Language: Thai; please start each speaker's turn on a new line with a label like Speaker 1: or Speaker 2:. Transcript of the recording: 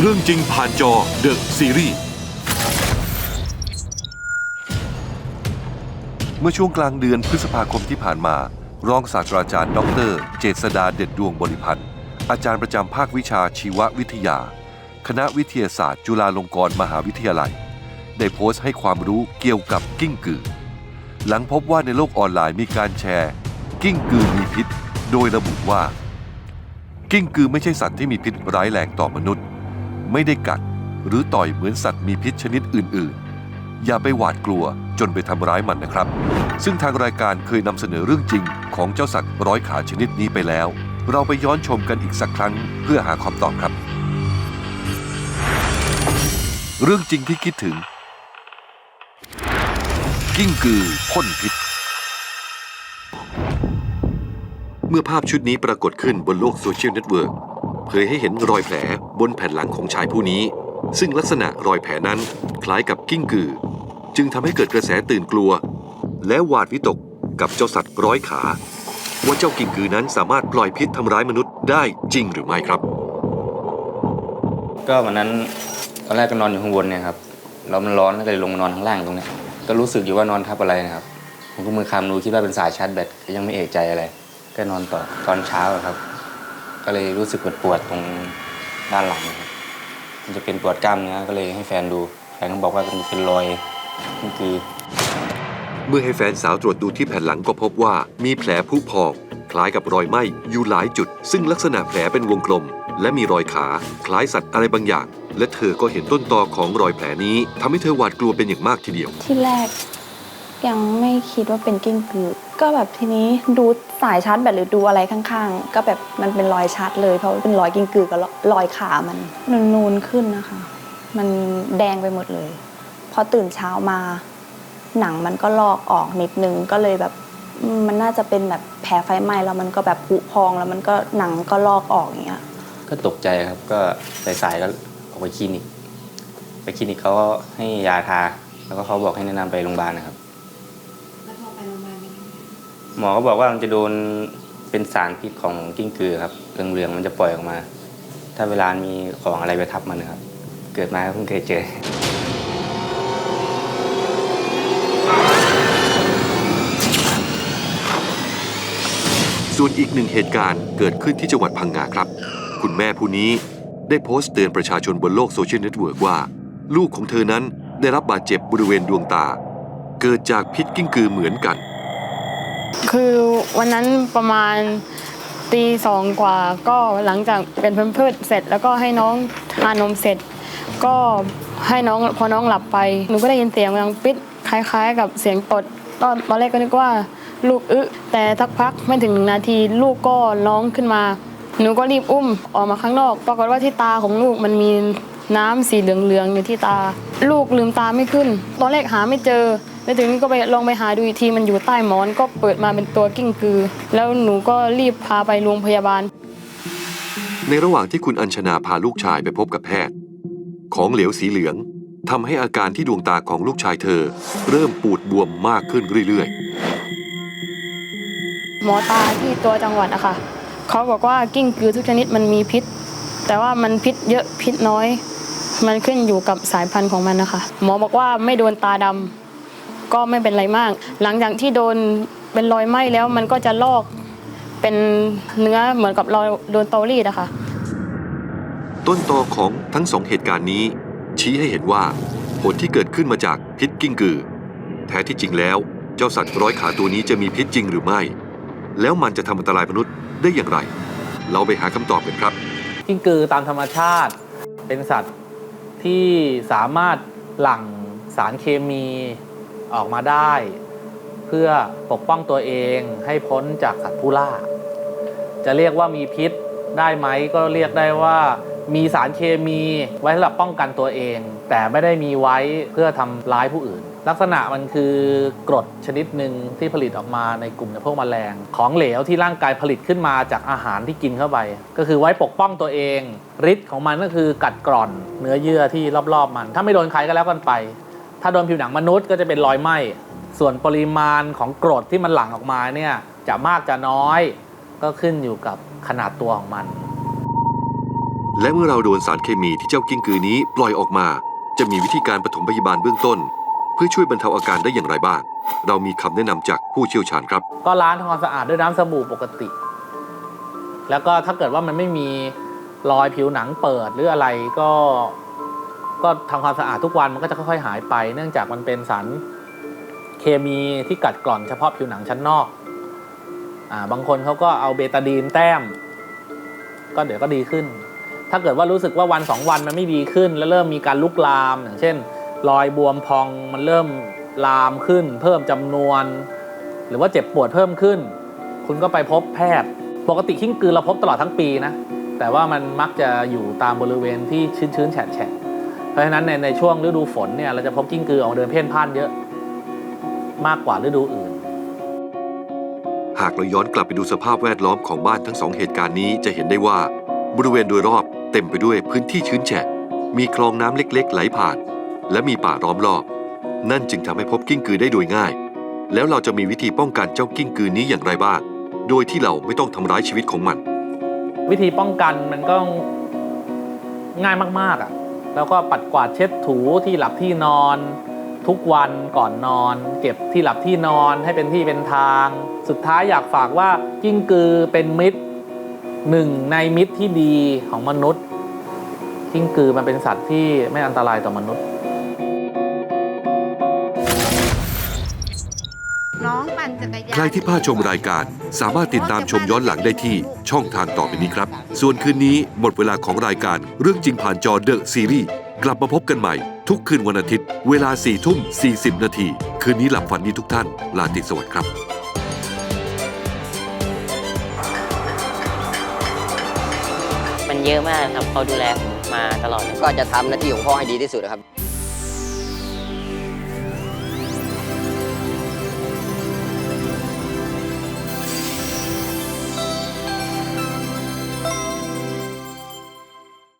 Speaker 1: เรื่องจริงผ่านจอเดอะซีรีส์
Speaker 2: เมื่อช่วงกลางเดือนพฤษภาคมที่ผ่านมา รองศาสตราจารย์ดร เจษดาเด็ดดวงบริพันธ์ อาจารย์ประจำภาควิชาชีววิทยา คณะวิทยาศาสตร์ จุฬาลงกรณ์มหาวิทยาลัย ได้โพสต์ให้ความรู้เกี่ยวกับกิ้งกือ หลังพบว่าในโลกออนไลน์มีการแชร์ กิ้งกือมีพิษ โดยระบุว่า กิ้งกือไม่ใช่สัตว์ที่มีพิษร้ายแรงต่อมนุษย์ ไม่ได้กัด หรือต่อยเหมือนสัตว์มีพิษชนิดอื่น ๆ อย่าไปหวาดกลัวจนไปทำร้ายมันนะครับ ซึ่งทางรายการเคยนำเสนอเรื่องจริง ของเจ้าสัตว์ร้อยขาชนิดนี้ไปแล้ว เราไปย้อนชมกันอีกสักครั้งเพื่อหาคำตอบครับ เรื่องจริงที่คิดถึง กิ้งกือพ่นพิษเมื่อภาพชุดนี้ปรากฏขึ้นบนโลกโซเชียลเน็ตเวิร์ก เผยให้เห็นรอยแผลบนแผ่นหลังของชายผู้นี้ ซึ่งลักษณะรอยแผลนั้นคล้ายกับกิ้งกือ จึงทำให้เกิดกระแสตื่นกลัว และหวาดวิตกกับเจ้าสัตว์ร้อยขา ว่าเจ้ากิ้งกือนั้นสามารถปล่อยพิษทำร้ายมนุษย์ได้จริงหรือไม่ครับ
Speaker 3: ก็วันนั้นตอนแรกก็นอนอยู่ข้างบนเนี่ยครับแล้วมันร้อนก็เลยลงมานอนข้างล่างตรงเนี้ยก็รู้สึกอยู่ว่านอนทับอะไรนะครับผมก็มือคำดูคิดว่าเป็นสายชาร์จแบตก็ยังไม่เอกใจอะไร ก็นอนต่อตอนเช้าครับ ก็เลยรู้สึกปวดปวดๆตรงด้านหลังนะครับมันจะเป็นปวดกล้ามเนื้อก็เลยให้แฟนดูแฟนก็บอกว่ามันเป็นรอยนี่คือ
Speaker 2: เมื่อให้แฟนสาวตรวจดูที่แผ่นหลังก็พบว่ามีแผลผุพองคล้ายกับรอยไหม้อยู่หลายจุด ซึ่งลักษณะแผลเป็นวงกลม และมีรอยขาคล้ายสัตว์อะไรบางอย่าง และเธอก็เห็นต้นตอของรอยแผลนี้ทำให้เธอหวาดกลัวเป็นอย่างมากทีเดียว
Speaker 4: ที่แรก ยังไม่คิดว่าเป็นกิ้งกือก็แบบทีนี้ดูสายชาร์จแบตหรือดูอะไรข้างๆ ก็แบบมันเป็นรอยชัดเลยเพราะว่าเป็นรอยกิ้งกือกับรอยขามันนูนๆขึ้นนะคะ มันแดงไปหมดเลย พอตื่นเช้ามา หนังมันก็ลอกออกนิดนึงก็เลยแบบมันน่าจะเป็นแบบแผลไฟไหม้แล้วมันก็แบบผุพองแล้วมันก็หนังก็ลอกออกอย่างเงี้ย
Speaker 3: ก็ตกใจครับก็สายๆก็ออกไปคลินิก ไปคลินิกเขาก็ให้ยาทา แล้วก็เขาบอกให้แนะนำไปโรงพยาบาลนะครับ หมอก็บอกว่ามันจะโดนเป็นสารพิษของกิ้งกือครับเหลืองๆมันจะปล่อยออกมา ถ้าเวลามีของอะไรไปทับมันนะครับ เกิดมาเพิ่งเคยเจอ
Speaker 2: ส่วนอีกหนึ่งเหตุการณ์เกิดขึ้นที่จังหวัดพังงาครับ คุณแม่ผู้นี้ได้โพสต์เตือนประชาชนบนโลกโซเชียลเน็ตเวิร์กว่า ลูกของเธอนั้นได้รับบาดเจ็บบริเวณดวงตา เกิดจากพิษกิ้งกือเหมือนกัน
Speaker 5: คือวันนั้นประมาณตีสองกว่าก็หลังจากเป็นเพิ่มพืชเสร็จ แล้วก็ให้น้องทานนมเสร็จ ก็ให้น้องพอน้องหลับไปหนูก็ได้ยินเสียงดังปิดคล้าย ๆ กับเสียงตดตอนตอนแรกก็นึกว่าลูกอึแต่สักพักไม่ถึงนาทีลูกก็ร้องขึ้นมา หนูก็รีบอุ้มออกมาข้างนอก ปรากฏว่าที่ตาของลูกมันมีน้ำสีเหลืองๆอยู่ที่ตา ลูกลืมตาไม่ขึ้น ตอนแรกหาไม่เจอ แล้วถึงนี้ก็ไปลองไปหาดูอีกทีมันอยู่ใต้หมอนก็เปิดมาเป็นตัวกิ้งกือ แล้วหนูก็รีบพาไปโรงพยาบาล
Speaker 2: ในระหว่างที่คุณอัญชนาพาลูกชายไปพบกับแพทย์ ของเหลวสีเหลืองทำให้อาการที่ดวงตาของลูกชายเธอ เริ่มปูดบวมมากขึ้นเรื่อย
Speaker 5: หมอตาที่ตัวจังหวัดอะค่ะเขาบอกว่ากิ้งกือทุกชนิดมันมีพิษ แต่ว่ามันพิษเยอะพิษน้อย มันขึ้นอยู่กับสายพันธุ์ของมันนะคะ หมอบอกว่าไม่โดนตาดำ ก็ไม่เป็นไรมาก หลังจากที่โดนเป็นรอยไหม้แล้วมันก็จะลอกเป็นเนื้อเหมือนกับเราโดนเตารีดอะค่ะ
Speaker 2: ๆต้นตอของทั้งสองเหตุการณ์นี้ ชี้ให้เห็นว่าผลที่เกิดขึ้นมาจากพิษกิ้งกือ แท้ที่จริงแล้ว เจ้าสัตว์ร้อยขาตัวนี้จะมีพิษจริงหรือไม่ แล้วมันจะทำอันตรายมนุษย์ได้อย่างไร เราไปหาคำตอบกันครับ
Speaker 6: กิ้งกือตามธรรมชาติ เป็นสัตว์ที่สามารถหลั่งสารเคมี ออกมาได้ เพื่อปกป้องตัวเองให้พ้นจากสัตว์ผู้ล่า จะเรียกว่ามีพิษได้ไหมก็เรียกได้ว่ามีสารเคมีไว้สำหรับป้องกันตัวเอง แต่ไม่ได้มีไว้เพื่อทำร้ายผู้อื่น ลักษณะมันคือกรดชนิดหนึ่งที่ผลิตออกมาในกลุ่มพวกแมลง ของเหลวที่ร่างกายผลิตขึ้นมาจากอาหารที่กินเข้าไป ก็คือไว้ปกป้องตัวเองฤทธิ์ของมันก็คือกัดกร่อนเนื้อเยื่อที่รอบๆมัน ถ้าไม่โดนใครก็แล้วกันไป ถ้าโดนผิวหนังมนุษย์ก็จะเป็นรอยไหม้ส่วนปริมาณของกรดที่มันหลั่งออกมาเนี่ยจะมากจะน้อยก็ขึ้นอยู่กับขนาดตัวของมัน
Speaker 2: และเมื่อเราโดนสารเคมีที่เจ้ากิ้งกือนี้ปล่อยออกมา จะมีวิธีการปฐมพยาบาลเบื้องต้น เพื่อช่วยบรรเทาอาการได้อย่างไรบ้าง เรามีคำแนะนำจากผู้เชี่ยวชาญครับ
Speaker 6: ก็ล้างทำความสะอาดด้วยน้ำสบู่ปกติ แล้วก็ถ้าเกิดว่ามันไม่มีรอยผิวหนังเปิดหรืออะไรก็ ก็ทำความสะอาดทุกวันมันก็จะค่อยๆหายไป เนื่องจากมันเป็นสารเคมีที่กัดกร่อนเฉพาะผิวหนังชั้นนอกอ่าบางคนเขาก็เอาเบตาดีนแต้ม ก็เดี๋ยวก็ดีขึ้น ถ้าเกิดว่ารู้สึกว่าวันสองวันมันไม่ดีขึ้น แล้วเริ่มมีการลุกลาม อย่างเช่น รอยบวมพองมันเริ่มลามขึ้น เพิ่มจำนวน หรือว่าเจ็บปวดเพิ่มขึ้น คุณก็ไปพบแพทย์ ปกติขิ้งกือเราพบตลอดทั้งปีนะแต่ว่ามันมักจะอยู่ตามบริเวณที่ชื้นๆแฉะ เพราะฉะนั้นในในช่วงฤดูฝนเนี่ยเราจะพบกิ้งกือออกมาเดินเพ่นพ่านเยอะ มากกว่าฤดูอื่น
Speaker 2: หากเราย้อนกลับไปดูสภาพแวดล้อมของบ้านทั้งสองเหตุการณ์นี้จะเห็นได้ว่าบริเวณโดยรอบเต็มไปด้วยพื้นที่ชื้นแฉะ มีคลองน้ำเล็ก ๆ ไหลผ่าน และมีป่าล้อมรอบ นั่นจึงทำให้พบกิ้งกือได้โดยง่าย แล้วเราจะมีวิธีป้องกันเจ้ากิ้งกือนี้อย่างไรบ้าง โดยที่เราไม่ต้องทำร้ายชีวิตของมัน
Speaker 6: วิธีป้องกันมันก็ง่ายมากๆอะ่ะ แล้วก็ปัดกวาดเช็ดถูที่หลับที่นอน ทุกวันก่อนนอน เก็บที่หลับที่นอนให้เป็นที่เป็นทาง สุดท้ายอยากฝากว่ากิ้งกือเป็นมิตรหนึ่งในมิตรที่ดีของมนุษย์กิ้งกือมันเป็นสัตว์ที่ไม่อันตรายต่อมนุษย์
Speaker 7: น้องปั่นจักรยาน
Speaker 2: ใครที่พลาดชมรายการสามารถติดตามชมย้อนหลังได้ที่ช่องทางต่อไปนี้ครับ ส่วนคืนนี้หมดเวลาของรายการเรื่องจริงผ่านจอเดอะซีรีส์กลับมาพบกันใหม่ ทุกคืนวันอาทิตย์ เวลา4ี่ทุ่ม 40 นาที คืนนี้หลับฝันดีทุกท่าน ลาตรีสวัสดิ์ครับ
Speaker 8: มันเยอะมากครับเขาดูแลผมมาตลอดเลย
Speaker 9: ก็จะทำหน้าที่ของพ่อให้ดีที่สุดนะครับ